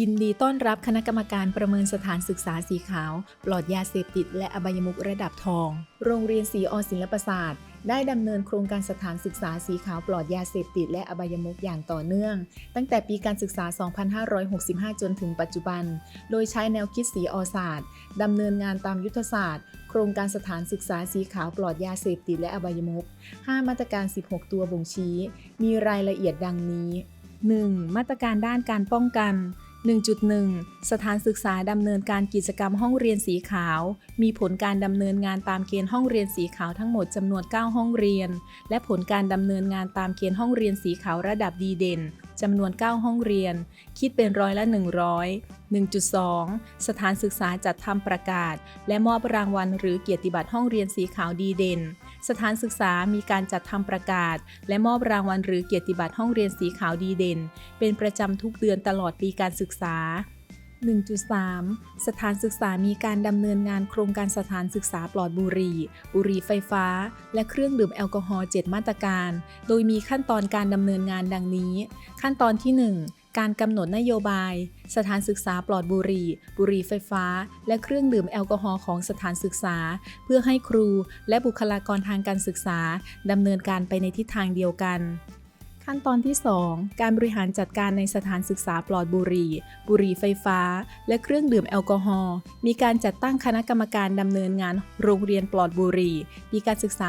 ยินดีต้อนรับคณะกรรมการประเมินสถานศึกษาสีขาว ปลอดยาเสพติดและอบายมุขระดับทอง โรงเรียนศรีอศิลปศาสตร์ ได้ดำเนินโครงการสถานศึกษาสีขาวปลอดยาเสพติดและอบายมุขอย่างต่อเนื่อง ตั้งแต่ปีการศึกษา 2565 จนถึงปัจจุบัน โดยใช้แนวคิดสีอศาสตร์ดำเนินงานตามยุทธศาสตร์ โครงการสถานศึกษาสีขาวปลอดยาเสพติดและอบายมุข5มาตรการ 16 ตัวบ่งชี้ มีรายละเอียดดังนี้ 1. มาตรการด้านการป้องกัน 1.1 สถานศึกษาดำเนินการกิจกรรมห้องเรียนสีขาว มีผลการดำเนินงานตามเกณฑ์ห้องเรียนสีขาวทั้งหมดจำนวน 9 ห้องเรียน และผลการดำเนินงานตามเกณฑ์ห้องเรียนสีขาวระดับดีเด่นจำนวน 9 ห้องเรียน คิดเป็นร้อยละ 100 1.2 สถานศึกษาจัดทำประกาศ และมอบรางวัลหรือเกียรติบัตรห้องเรียนสีขาวดีเด่น สถานศึกษามีการจัดทำประกาศ และมอบรางวัลหรือเกียรติบัตรห้องเรียนสีขาวดีเด่น เป็นประจำทุกเดือนตลอดปีการศึกษา 1.3 สถานศึกษามีการดำเนินงานโครงการสถานศึกษาปลอดบุหรี่ บุหรี่ไฟฟ้า และเครื่องดื่มแอลกอฮอล์7มาตรการ โดยมีขั้นตอนการดำเนินงานดังนี้ ขั้นตอนที่ 1 การกำหนดนโยบาย สถานศึกษาปลอดบุหรี่ บุหรี่ไฟฟ้า และเครื่องดื่มแอลกอฮอล์ของสถานศึกษา เพื่อให้ครูและบุคลากรทางการศึกษาดำเนินการไปในทิศทางเดียวกัน ขั้นตอนที่ 2 การบริหารจัดการในสถานศึกษาปลอดบุหรี่ บุหรี่ไฟฟ้า และเครื่องดื่มแอลกอฮอล์ มีการจัดตั้งคณะกรรมการดำเนินงานโรงเรียนปลอดบุหรี่ปีการศึกษา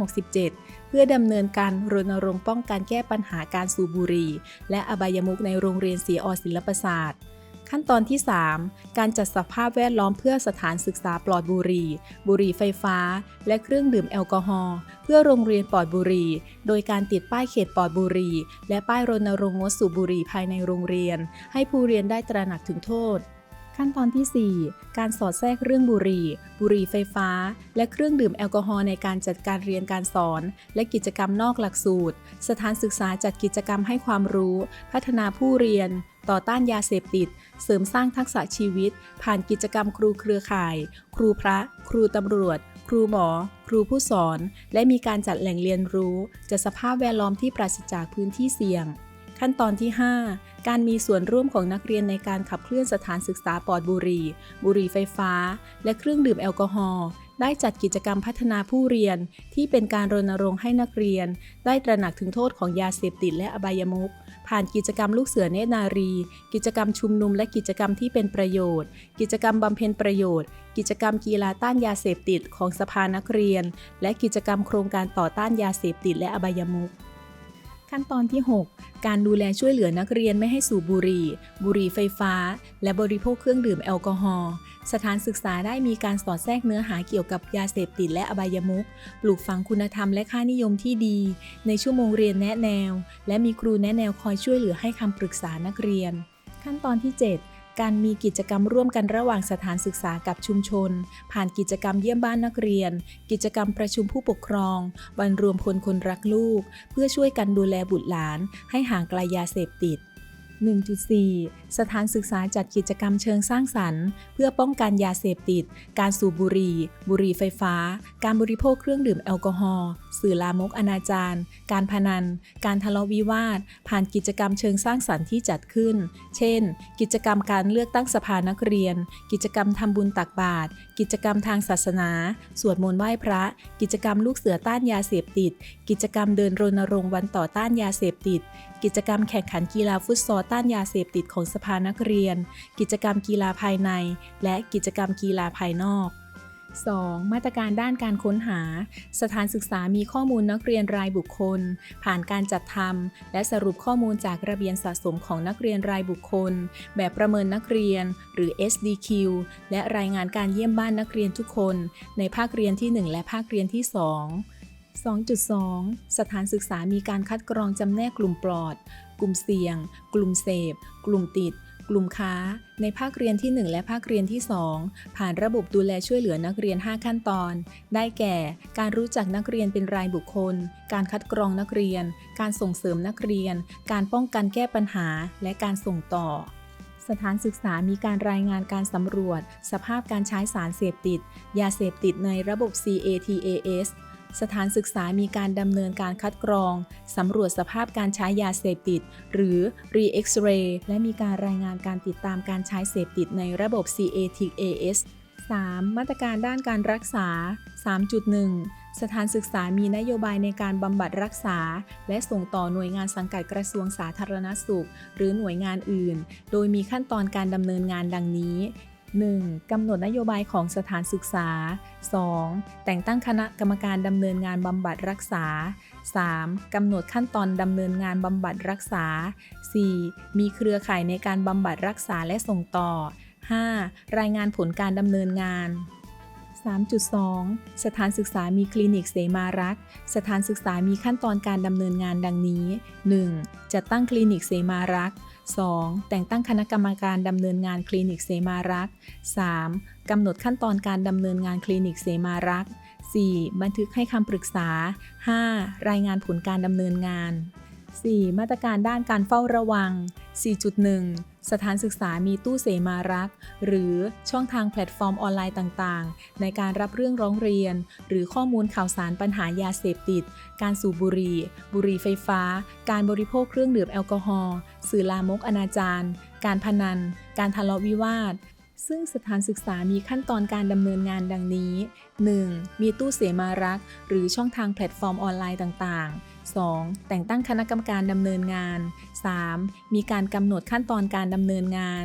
2567 เพื่อดำเนินการรณรงค์ป้องกันแก้ปัญหาการสูบบุหรี่ และอบายมุขในโรงเรียนศรีอศิลปศาสตร์ ขั้นตอนที่ 3 การจัดสภาพแวดล้อมเพื่อสถานศึกษาปลอดบุหรี่ บุหรี่ไฟฟ้า และเครื่องดื่มแอลกอฮอล์เพื่อโรงเรียนปลอดบุหรี่ โดยการติดป้ายเขตปลอดบุหรี่ และป้ายรณรงค์งดสูบบุหรี่ภายในโรงเรียน ให้ผู้เรียนได้ตระหนักถึงโทษขั้นตอนที่ 4 การสอดแทรกเรื่องบุหรี่ บุหรี่ไฟฟ้า และเครื่องดื่มแอลกอฮอล์ในการจัดการเรียนการสอน และกิจกรรมนอกหลักสูตร สถานศึกษาจัดกิจกรรมให้ความรู้ พัฒนาผู้เรียน ต่อต้านยาเสพติด เสริมสร้างทักษะชีวิต ผ่านกิจกรรมครูเครือข่าย ครูพระ ครูตำรวจ ครูหมอ ครูผู้สอน และมีการจัดแหล่งเรียนรู้จัดสภาพแวดล้อมที่ปราศจากพื้นที่เสี่ยง ขั้นตอนที่ 5 การมีส่วนร่วมของนักเรียนในการขับเคลื่อนสถานศึกษาปลอดบุหรี่ บุหรี่ไฟฟ้า และเครื่องดื่มแอลกอฮอล์ ได้จัดกิจกรรมพัฒนาผู้เรียน ที่เป็นการรณรงค์ให้นักเรียน ได้ตระหนักถึงโทษของยาเสพติดและอบายมุขผ่านกิจกรรมลูกเสือเนตรนารี กิจกรรมชุมนุมและกิจกรรมที่เป็นประโยชน์ กิจกรรมบำเพ็ญประโยชน์ กิจกรรมกีฬาต้านยาเสพติดของสภานักเรียน และกิจกรรมโครงการต่อต้านยาเสพติดและอบายมุข ขั้นตอนที่ 6 การดูแลช่วยเหลือนักเรียนไม่ให้สูบบุหรี่ บุหรี่ไฟฟ้า และบริโภคเครื่องดื่มแอลกอฮอล์ สถานศึกษาได้มีการสอดแทรกเนื้อหาเกี่ยวกับยาเสพติดและอบายมุข ปลูกฝังคุณธรรมและค่านิยมที่ดี ในชั่วโมงเรียนแนะแนว และมีครูแนะแนวคอยช่วยเหลือให้คำปรึกษานักเรียน ขั้นตอนที่ 7 การมีกิจกรรมร่วมกันระหว่างสถานศึกษากับชุมชน ผ่านกิจกรรมเยี่ยมบ้านนักเรียน กิจกรรมประชุมผู้ปกครอง วันรวมพลคนรักลูก เพื่อช่วยกันดูแลบุตรหลาน ให้ห่างไกลยาเสพติด 1.4 สถานศึกษาจัดกิจกรรมเชิงสร้างสรรค์ เพื่อป้องกันยาเสพติด การสูบบุหรี่ บุหรี่ไฟฟ้า การบริโภคเครื่องดื่มแอลกอฮอล์ สื่อลามกอนาจารการพนัน การทะเลาะวิวาท ผ่านกิจกรรมเชิงสร้างสรรค์ที่จัดขึ้น เช่น กิจกรรมการเลือกตั้งสภานักเรียน กิจกรรมทำบุญตักบาตร กิจกรรมทางศาสนา สวดมนต์ไหว้พระ กิจกรรมลูกเสือต้านยาเสพติด กิจกรรมเดินรณรงค์วันต่อต้านยาเสพติด กิจกรรมแข่งขันกีฬาฟุตซอลต้านยาเสพติดของสภานักเรียน กิจกรรมกีฬาภายใน และกิจกรรมกีฬาภายนอก 2. มาตรการด้านการค้นหา สถานศึกษามีข้อมูลนักเรียนรายบุคคล ผ่านการจัดทำและสรุปข้อมูลจากระเบียนสะสมของนักเรียนรายบุคคล แบบประเมินนักเรียน หรือ SDQ และรายงานการเยี่ยมบ้านนักเรียนทุกคน ในภาคเรียนที่ 1 และภาคเรียนที่ 2 2.2 สถานศึกษามีการคัดกรองจำแนกกลุ่มปลอด กลุ่มเสี่ยง กลุ่มเสพ กลุ่มติด กลุ่มค้า ในภาคเรียนที่ 1 และภาคเรียนที่ 2 ผ่านระบบดูแลช่วยเหลือนักเรียน 5 ขั้นตอน ได้แก่ การรู้จักนักเรียนเป็นรายบุคคล การคัดกรองนักเรียน การส่งเสริมนักเรียน การป้องกันแก้ปัญหา และการส่งต่อสถานศึกษามีการรายงานการสำรวจ สภาพการใช้สารเสพติด ยาเสพติดในระบบ CATAS สถานศึกษามีการดำเนินการคัดกรอง สำรวจสภาพการใช้ยาเสพติด หรือ re-x-ray และมีการรายงานการติดตามการใช้เสพติดในระบบ CATAS 3. มาตรการด้านการรักษา 3.1 สถานศึกษามีนโยบายในการบำบัดรักษา และส่งต่อหน่วยงานสังกัดกระทรวงสาธารณสุข หรือหน่วยงานอื่น โดยมีขั้นตอนการดำเนินงานดังนี้ 1. กำหนดนโยบายของสถานศึกษา 2. แต่งตั้งคณะกรรมการดำเนินงานบำบัดรักษา 3. กำหนดขั้นตอนดำเนินงานบำบัดรักษา 4. มีเครือข่ายในการบำบัดรักษาและส่งต่อ 5. รายงานผลการดำเนินงาน 3.2 สถานศึกษามีคลินิกเสมารักษ์ สถานศึกษามีขั้นตอนการดำเนินงานดังนี้ 1. จัดตั้งคลินิกเสมารักษ์ 2. แต่งตั้งคณะกรรมการดำเนินงานคลินิกเสมารักษ์ 3. กำหนดขั้นตอนการดำเนินงานคลินิกเสมารักษ์ 4. บันทึกให้คำปรึกษา 5. รายงานผลการดำเนินงาน 4. มาตรการด้านการเฝ้าระวัง 4.1 สถานศึกษามีตู้เสมารัก หรือช่องทางแพลตฟอร์มออนไลน์ต่างๆ ในการรับเรื่องร้องเรียน หรือข้อมูลข่าวสารปัญหายาเสพติด การสูบบุหรี่ บุหรี่ไฟฟ้า การบริโภคเครื่องดื่มแอลกอฮอล์ สื่อลามกอนาจารการพนัน การทะเลาะวิวาทซึ่งสถานศึกษามีขั้นตอนการดำเนินงานดังนี้ 1. มีตู้เสมารัก หรือช่องทางแพลตฟอร์มออนไลน์ต่างๆ 2. แต่งตั้งคณะกรรมการดำเนินงาน 3. มีการกำหนดขั้นตอนการดำเนินงาน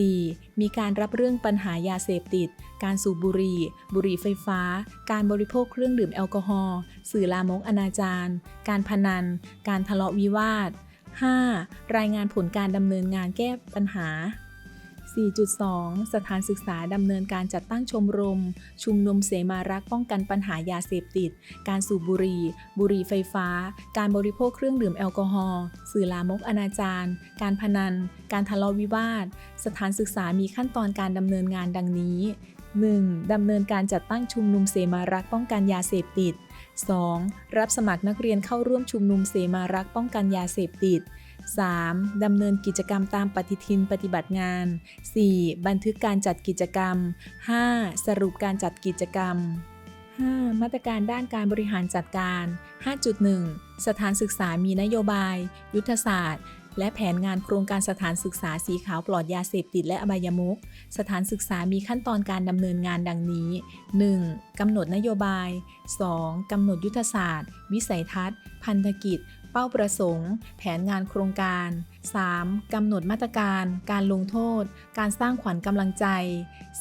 4. มีการรับเรื่องปัญหายาเสพติด การสูบบุหรี่ บุหรี่ไฟฟ้า การบริโภคเครื่องดื่มแอลกอฮอล์ สื่อลามกอนาจารการพนัน การทะเลาะวิวาท 5. รายงานผลการดำเนินงานแก้ปัญหา 4.2 สถานศึกษาดำเนินการจัดตั้งชมรม ชุมนุมเสมารักป้องกันปัญหายาเสพติด การสูบบุหรี่ บุหรี่ไฟฟ้า การบริโภคเครื่องดื่มแอลกอฮอล์ สื่อลามกอนาจารการพนัน การทะเลาะวิวาท สถานศึกษามีขั้นตอนการดำเนินงานดังนี้ 1. ดำเนินการจัดตั้งชุมนุมเสมารักป้องกันยาเสพติด 2. รับสมัครนักเรียนเข้าร่วมชุมนุมเสมารักป้องกันยาเสพติด 3. ดำเนินกิจกรรมตามปฏิทินปฏิบัติงาน 4. บันทึกการจัดกิจกรรม 5. สรุปการจัดกิจกรรม 5. มาตรการด้านการบริหารจัดการ 5.1 สถานศึกษามีนโยบาย ยุทธศาสตร์ และแผนงานโครงการสถานศึกษาสีขาวปลอดยาเสพติดและอบายมุข สถานศึกษามีขั้นตอนการดำเนินงานดังนี้ 1. กำหนดนโยบาย 2. กำหนดยุทธศาสตร์ วิสัยทัศน์ พันธกิจ เป้าประสงค์ แผนงานโครงการ 3. กำหนดมาตรการ การลงโทษ การสร้างขวัญกำลังใจ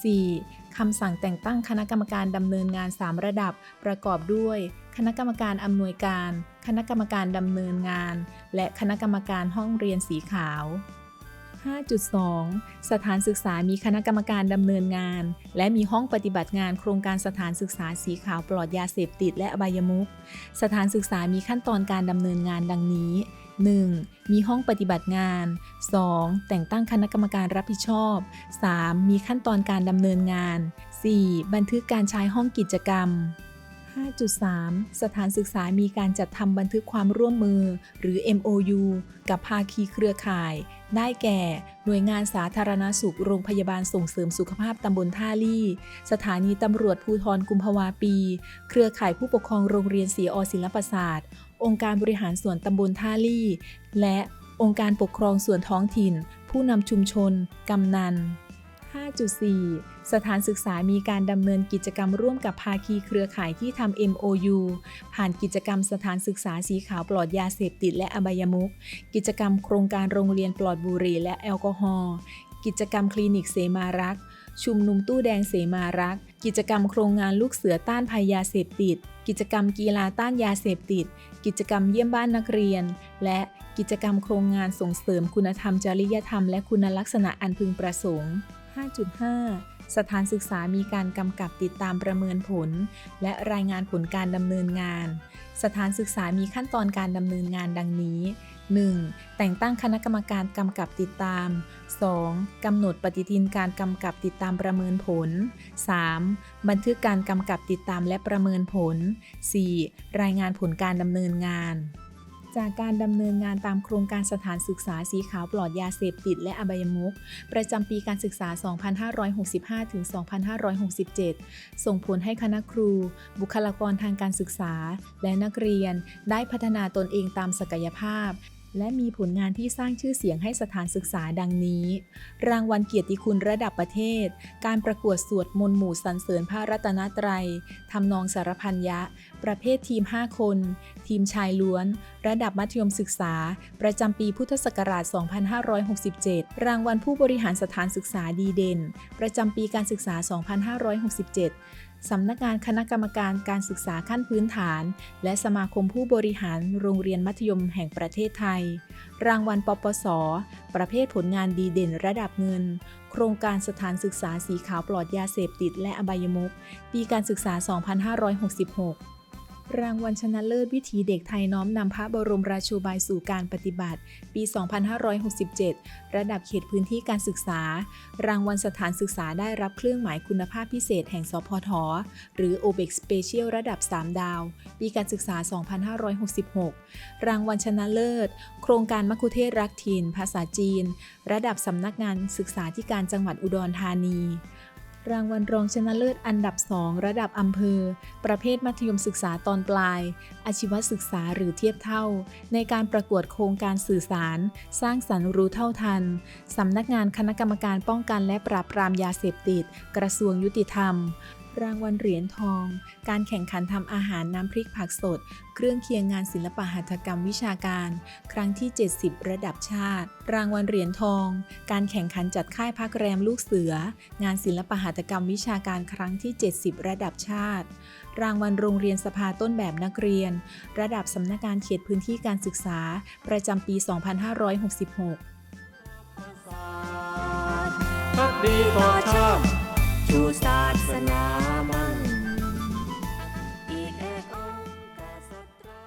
4. คำสั่งแต่งตั้งคณะกรรมการดำเนินงาน 3 ระดับ ประกอบด้วย คณะกรรมการอำนวยการ คณะกรรมการดำเนินงาน และคณะกรรมการห้องเรียนสีขาว 5.2 สถานศึกษามีคณะกรรมการดำเนินงาน และมีห้องปฏิบัติงานโครงการสถานศึกษาสีขาวปลอดยาเสพติดและอบายมุขสถานศึกษามีขั้นตอนการดำเนินงานดังนี้ 1. มีห้องปฏิบัติงาน 2. แต่งตั้งคณะกรรมการรับผิดชอบ 3. มีขั้นตอนการดำเนินงาน 4. บันทึกการใช้ห้องกิจกรรม 5.3 สถานศึกษามีการจัดทำบันทึกความร่วมมือ หรือ MOU กับภาคีเครือข่าย ได้แก่ หน่วยงานสาธารณสุขโรงพยาบาลส่งเสริมสุขภาพตำบลท่าลี่ สถานีตำรวจภูธรกุมภาวาปี เครือข่ายผู้ปกครองโรงเรียนศรีอศิลปศาสตร์ องค์การบริหารส่วนตำบลท่าลี่ และองค์การปกครองส่วนท้องถิ่น ผู้นำชุมชน กำนัน 5.4 สถานศึกษามีการดำเนินกิจกรรมร่วมกับภาคีเครือข่ายที่ทำ MOU ผ่านกิจกรรมสถานศึกษาสีขาวปลอดยาเสพติดและอบายมุขกิจกรรมโครงการโรงเรียนปลอดบุหรี่และแอลกอฮอล์กิจกรรมคลินิกเสมารักษ์ชุมนุมตู้แดงเสมารักษ์กิจกรรมโครงงานลูกเสือต้านภัยยาเสพติด กิจกรรมกีฬาต้านยาเสพติด กิจกรรมเยี่ยมบ้านนักเรียน และกิจกรรมโครงงานส่งเสริมคุณธรรมจริยธรรมและคุณลักษณะอันพึงประสงค์ 5.5 สถานศึกษามีการกำกับติดตามประเมินผล และรายงานผลการดำเนินงาน สถานศึกษามีขั้นตอนการดำเนินงานดังนี้ 1. แต่งตั้งคณะกรรมการกำกับติดตาม 2. กำหนดปฏิทินการกำกับติดตามประเมินผล 3. บันทึกการกำกับติดตามและประเมินผล 4. รายงานผลการดำเนินงาน จากการดำเนินงานตามโครงการสถานศึกษาสีขาวปลอดยาเสพติดและอบายมุขประจำปีการศึกษา 2565 ถึง 2567 ส่งผลให้คณะครู บุคลากรทางการศึกษา และนักเรียนได้พัฒนาตนเองตามศักยภาพ และมีผลงานที่สร้างชื่อเสียงให้สถานศึกษาดังนี้ รางวัลเกียรติคุณระดับประเทศ การประกวดสวดมนต์หมู่สรรเสริญพระรัตนตรัยทำนองสารพันยะ ประเภททีม 5 คน ทีมชายล้วน ระดับมัธยมศึกษา ประจำปีพุทธศักราช 2567 รางวัลผู้บริหารสถานศึกษาดีเด่น ประจำปีการศึกษา 2567 สำนักงานคณะกรรมการการศึกษาขั้นพื้นฐาน และสมาคมผู้บริหารโรงเรียนมัธยมแห่งประเทศไทย รางวัลปปส ประเภทผลงานดีเด่นระดับเงิน โครงการสถานศึกษาสีขาวปลอดยาเสพติดและอบายมุกปีการศึกษา 2566 รางวัลชนะเลิศวิถีเด็กไทยน้อมนำพระบรมราชูบายสู่การปฏิบัติ ปี 2567 ระดับเขตพื้นที่การศึกษา รางวัลสถานศึกษาได้รับเครื่องหมายคุณภาพพิเศษแห่งสพท หรือ o b e x Special ระดับ 3 ดาว ปีการศึกษา 2566 รางวัลชนะเลิศ โครงการมัคคุเทศก์รักถิ่น ภาษาจีน ระดับสำนักงานศึกษาธิการจังหวัดอุดรธานี รางวัลรองชนะเลิศอันดับ 2 ระดับอำเภอ ประเภทมัธยมศึกษาตอนปลาย อาชีวศึกษาหรือเทียบเท่า ในการประกวดโครงการสื่อสาร สร้างสรรค์รู้เท่าทัน สำนักงานคณะกรรมการป้องกันและปราบปรามยาเสพติด กระทรวงยุติธรรม รางวัลเหรียญทอง การแข่งขันทำอาหารน้ำพริกผักสด เครื่องเคียงงานศิลปหัตถกรรมวิชาการ ครั้งที่ 70 ระดับชาติ รางวัลเหรียญทอง การแข่งขันจัดค่ายพักแรมลูกเสือ งานศิลปหัตถกรรมวิชาการครั้งที่ 70 ระดับชาติ รางวัลโรงเรียนสภาต้นแบบนักเรียน ระดับสำนักงานเขตพื้นที่การศึกษา ประจำปี 2566พักดีต่อชาติชูศาสนา